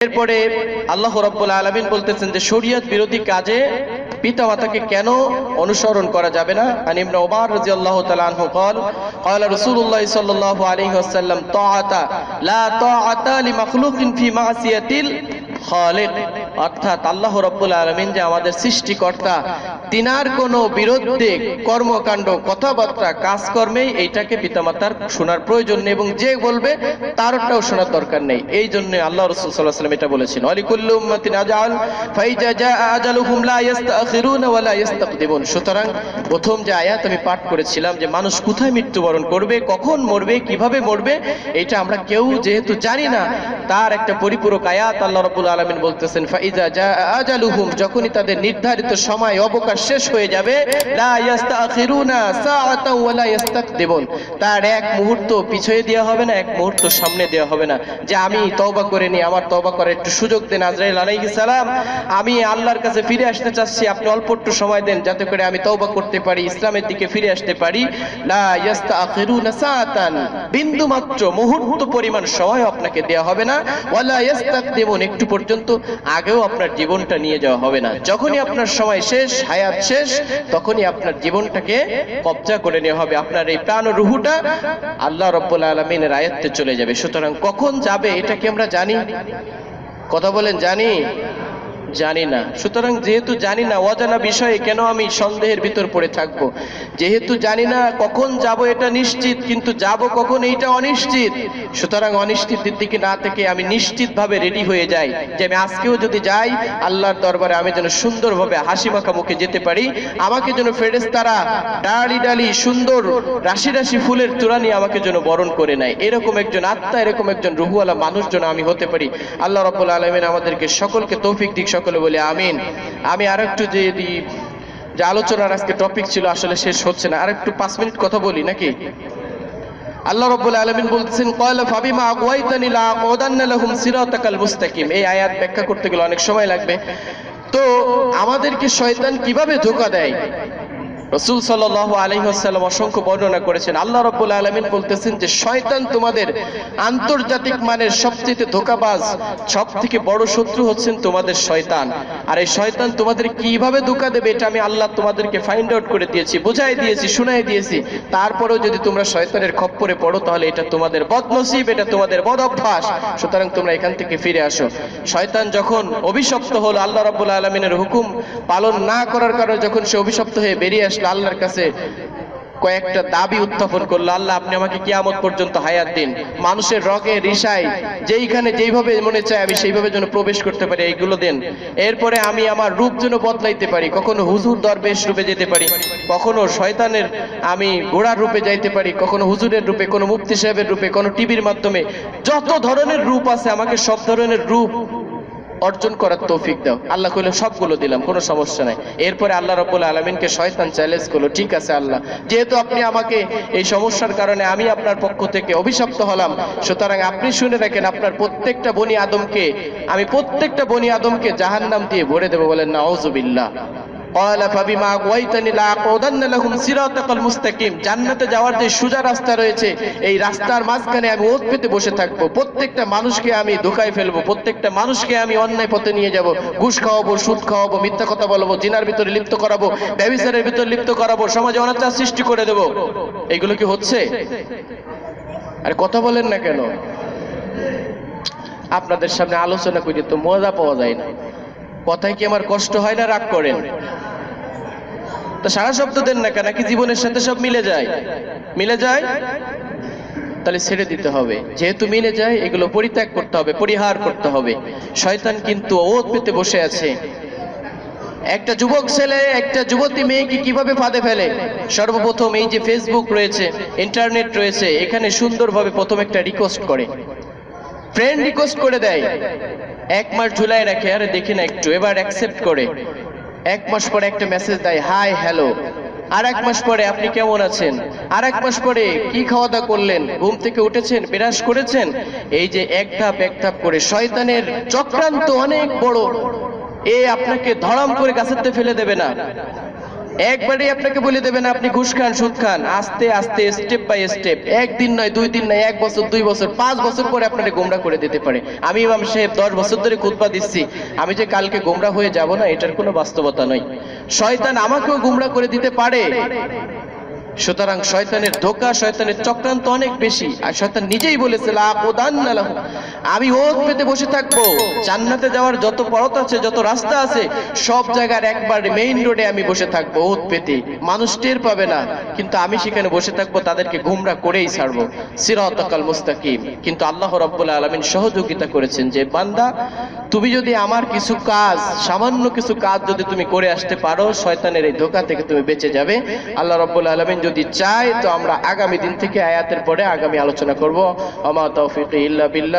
এরপরে আল্লাহ রাব্বুল আলামিন বলতেছেন যে শরীয়ত বিরোধী কাজে পিতা মাতাকে কেন অনুসরণ করা যাবে না আন ইবনে ওমর রাদিয়াল্লাহু তাআলা আনহু قال قال رسول الله صلى الله عليه وسلم طاعه لا طاعه لمخلوق في معصيه খালিক অর্থাৎ আল্লাহ রাব্বুল আলামিন যে আমাদের সৃষ্টিকর্তা, তিনার কোনো বিরুদ্ধে কর্মকাণ্ড, কথাবার্তা কাজকর্মে এইটাকে পিতামাতার শোনার প্রয়োজন নেই এবং যে বলবে তারটাও শোনার দরকার নেই। এই জন্য আল্লাহ রসুল সাল্লাহ সাল্লাম এটা বলেছেন অলিকুল্লুম্মাতিন আজাল, ফাইজা জা সুতরাং প্রথম যে আয়াত আমি পাঠ করেছিলাম যে মানুষ কোথায় মৃত্যুবরণ করবে, কখন মরবে, কীভাবে মরবে, এটা আমরা কেউ যেহেতু জানি না, তার একটা পরিপূরক আয়াত আল্লাহ রাব্বুল আলামিন বলতেছেন যখনই তাদের নির্ধারিত সময়, অবকাশ শেষ হয়ে যাবে তার এক মুহূর্ত পিছিয়ে দেওয়া হবে না, এক মুহূর্ত সামনে দেওয়া হবে না। যে আমি করে নি আমার করার একটু সুযোগ দেন আজরাইল আমি আল্লাহর কাছে ফিরে আসতে চাচ্ছি, আপনি অল্প একটু সময় দেন, যাতে করে আমি তওবা করতে পারি, ইসলামের দিকে ফিরে আসতে পারি। বিন্দু মাত্র মুহূর্ত পরিমাণ সময় আপনাকে দেওয়া হবে না। ওয়ালা একটু পর্যন্ত আগেও আপনার জীবনটা নিয়ে যাওয়া হবে না। যখনই আপনার সময় শেষ, হায়াত শেষ, তখনই আপনার জীবনটাকে কবজা করে নেওয়া হবে। আপনার এই প্রাণ রুহুটা আল্লাহ রব্বুল আলমিনের আয়ত্তে চলে যাবে। সুতরাং কখন যাবে, এটা কি আমরা জানি? কথা বলেন, জানি? জানি না। সুতরাং যেহেতু জানি না, অজানা বিষয়ে কেন আমি সন্দেহের ভিতর পড়ে থাকব? যেহেতু জানি না কখন যাব এটা নিশ্চিত, কিন্তু যাব কখন এইটা অনিশ্চিত। সুতরাং অনিশ্চিতের দিকে না থেকে আমি নিশ্চিতভাবে রেডি হয়ে যাই যে আমি আজকেও যদি যাই, আল্লাহর দরবারে আমি যেন সুন্দরভাবে হাসি মাখা মুখে যেতে পারি। আমাকে যেন ফেরেশতারা ডালি ডালি সুন্দর রাশি রাশি ফুলের নিয়ে আমাকে যেন বরণ করে নেয়। এরকম একজন আত্মা, এরকম একজন রুহুওয়ালা মানুষ যেন আমি হতে পারি। আল্লাহ রব্বুল আলমিন আমাদেরকে সকলকে তৌফিক দিক সকলে বলি আমিন। আমি আর একটু যদি যে আলোচনার আজকে টপিক ছিল, আসলে শেষ হচ্ছে না। আর একটু পাঁচ মিনিট কথা বলি নাকি? আল্লাহ রব্বুল ফাবিমা লা লাহুম সিরাতাকাল মুস্তাকিম। এই আয়াত ব্যাখ্যা করতে গেলে অনেক সময় লাগবে। তো আমাদেরকে শয়তান কীভাবে ধোকা দেয়? রসুল সাল্লাল্লাহু আলাইহি ওয়াসাল্লাম অসংখ্য বর্ণনা করেছেন। আল্লাহ রাব্বুল আলামিন বলতেছেন যে, শয়তান তোমাদের আন্তর্জাতিক মানের সবচেয়ে ধোকাবাজ, সবথেকে বড় শত্রু হচ্ছেন তোমাদের শয়তান। আর এই শয়তান তোমাদের কীভাবে ধোকা দেবে, এটা আমি আল্লাহ তোমাদেরকে ফাইন্ড আউট করে দিয়েছি, বুঝাই দিয়েছি, শুনাই দিয়েছি। তারপরেও যদি তোমরা শয়তানের খপ্পরে পড়ো, তাহলে এটা তোমাদের বদনসিব, এটা তোমাদের বদ অভ্যাস সুতরাং তোমরা এখান থেকে ফিরে আসো। শয়তান যখন অভিশপ্ত হলো, আল্লাহ রাব্বুল আলামিনের হুকুম পালন না করার কারণে যখন সে অভিশপ্ত হয়ে বেরিয়ে আসলো আল্লাহর কাছে কয়েকটা দাবি উত্থাপন করল, আল্লাহ আপনি আমাকে কিয়ামত পর্যন্ত হায়াত দিন। মানুষের রগে রিসাই যেইখানে যেইভাবে মনে চায় আমি সেইভাবে যেন প্রবেশ করতে পারি, এইগুলো দেন। এরপরে আমি আমার রূপ যেন বদলাইতে পারি, কখনো হুজুর দরবেশ রূপে যেতে পারি, কখনো শয়তানের আমি ঘোড়ার রূপে যাইতে পারি, কখনো হুজুরের রূপে, কোনো মুফতি সাহেবের রূপে, কোনো টিভির মাধ্যমে, যত ধরনের রূপ আছে, আমাকে সব ধরনের রূপ অর্জন করার তৌফিক দাও। আল্লাহ কইলে, সবগুলো দিলাম, কোনো সমস্যা নাই। এরপরে আল্লাহ রব্বুল আলমিনকে শয়তান চ্যালেঞ্জ করল, ঠিক আছে আল্লাহ, যেহেতু আপনি আমাকে এই সমস্যার কারণে আমি আপনার পক্ষ থেকে অভিশপ্ত হলাম, সুতরাং আপনি শুনে রাখেন আপনার প্রত্যেকটা বনি আদমকে, আমি প্রত্যেকটা বনি আদমকে জাহান্নাম দিয়ে ভরে দেবো বলেন না অজুবিল্লাহ قال فبما اغويتني لاقعدن لهم صراطك المستقيم জান্নাতে যাওয়ার যে সোজা রাস্তা রয়েছে এই রাস্তার মাঝখানে আমি ওত পেতে বসে থাকবো প্রত্যেকটা মানুষকে আমি ধোকায় ফেলবো প্রত্যেকটা মানুষকে আমি অন্যায় পথে নিয়ে যাব ঘুষ খাওয়াবো সুদ খাওয়াবো মিথ্যা কথা বলবো জিনার ভিতরে লিপ্ত করাবো ব্যবিচারের ভিতরে লিপ্ত করাবো সমাজে অনাচার সৃষ্টি করে দেবো এগুলো কি হচ্ছে আর কথা বলেন না কেন আপনাদের সামনে আলোচনা করি তো মজা পাওয়া যায় না কথায় কি আমার কষ্ট হয় না রাগ করেন? তো সারা শব্দ দেন না কেন? নাকি জীবনের সাথে সব মিলে যায়? মিলে যায়? তাহলে ছেড়ে দিতে হবে। যেহেতু মিলে যায়, এগুলো পরিত্যাগ করতে হবে, পরিহার করতে হবে। শয়তান কিন্তু ওত পেতে বসে আছে। একটা যুবক ছেলে, একটা যুবতী মেয়েকে কীভাবে ফাঁদে ফেলে? সর্বপ্রথম এই যে ফেসবুক রয়েছে ইন্টারনেট রয়েছে, এখানে সুন্দরভাবে প্রথম একটা রিকোয়েস্ট করে। ফ্রেন্ড রিকোয়েস্ট করে দেয়। এক মাস ঝুলাই রাখে, আরে দেখি না একটু, এবার অ্যাকসেপ্ট করে। এক মাস পরে একটা মেসেজ দেয় হাই হ্যালো আর এক মাস পরে, আপনি কেমন আছেন? আর এক মাস পরে, কি খাওয়া দাওয়া করলেন? ঘুম থেকে উঠেছেন, বিরাজ করেছেন? এই যে এক ধাপ এক ধাপ করে, শয়তানের চক্রান্ত অনেক বড়। এ আপনাকে ধরাম করে গাছেতে ফেলে দেবে না। একবারই আপনাকে বলে দেবেন, আপনি ঘুষ খান, সুদ খান। আস্তে আস্তে স্টেপ বাই স্টেপ একদিন নয়, দুই দিন নয়, এক বছর, দুই বছর, পাঁচ বছর পরে আপনাকে গোমরা করে দিতে পারে। আমি ইমাম সাহেব, দশ বছর ধরে খুতবা দিচ্ছি। আমি যে কালকে গোমরা হয়ে যাব না, এটার কোনো বাস্তবতা নয়। শয়তান আমাকেও গোমরা করে দিতে পারে। সুতরাং শয়তানের ধোকা, শয়তানের চক্রান্ত অনেক বেশি। আর শয়তান নিজেই বলেছে। আমি ওত পেতে বসে থাকব। জান্নাতে যাওয়ার যত পথ আছে, যত রাস্তা আছে, সব জায়গার একবার মেইন রোডে আমি বসে থাকব, ওত পেতে। মানুষ টের পাবে না, কিন্তু আমি সেখানে বসে থাকব, তাদেরকে গুমরা করেই ছাড়বো। সিরাতাকাল মুস্তাকিম। কিন্তু আল্লাহ রাব্বুল আলামিন সহযোগিতা করেছেন যে, বান্দা, তুমি যদি আমার কিছু কাজ, সামান্য কিছু কাজ যদি তুমি করে আসতে পারো, শয়তানের এই ধোকা থেকে তুমি বেঁচে যাবে। আল্লাহ রাব্বুল আলামিন যদি চায় তো আমরা আগামী দিন থেকে আয়াতের পরে আগামী আলোচনা করব। আমা তৌফিক ইল্লা বিল্লাহ।